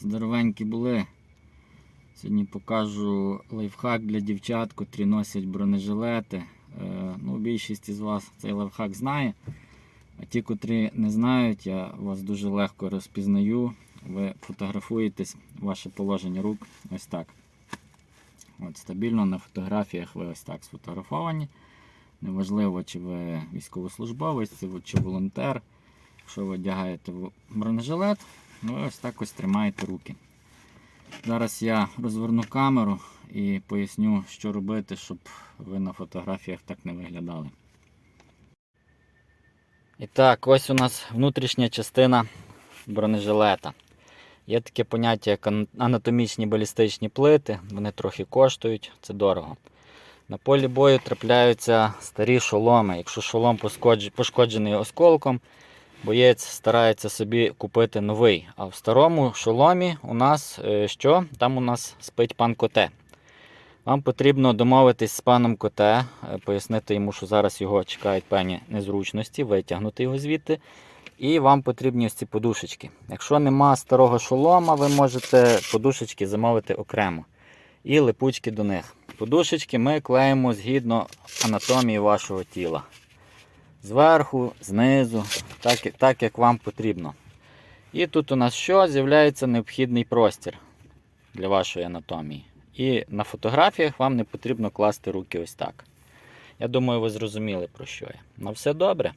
здоровенькі були. Сьогодні покажу лайфхак для дівчат, котрі носять бронежилети. Е, ну, більшість із вас цей лайфхак знає. А ті, котрі не знають, я вас дуже легко розпізнаю. Ви фотографуєтесь, ваше положення рук ось так. От Стабільно на фотографіях ви ось так сфотографовані. Неважливо, чи ви військовослужбовець, чи волонтер. Якщо ви одягаєте бронежилет, ви ось так ось тримаєте руки. Зараз я розверну камеру і поясню, що робити, щоб ви на фотографіях так не виглядали. І так, ось у нас внутрішня частина бронежилета. Є таке поняття, як анатомічні балістичні плити, вони трохи коштують, це дорого. На полі бою трапляються старі шоломи. Якщо шолом пошкоджений осколком, боєць старається собі купити новий. А в старому шоломі у нас е, що? Там у нас спить пан Коте. Вам потрібно домовитись з паном Коте, е, пояснити йому, що зараз його чекають певні незручності, витягнути його звідти. І вам потрібні ось ці подушечки. Якщо нема старого шолома, ви можете подушечки замовити окремо. І липучки до них. Подушечки ми клеїмо згідно анатомії вашого тіла. Зверху, знизу, так, так як вам потрібно. І тут у нас що? З'являється необхідний простір для вашої анатомії. І на фотографіях вам не потрібно класти руки ось так. Я думаю, ви зрозуміли, про що я. На все добре.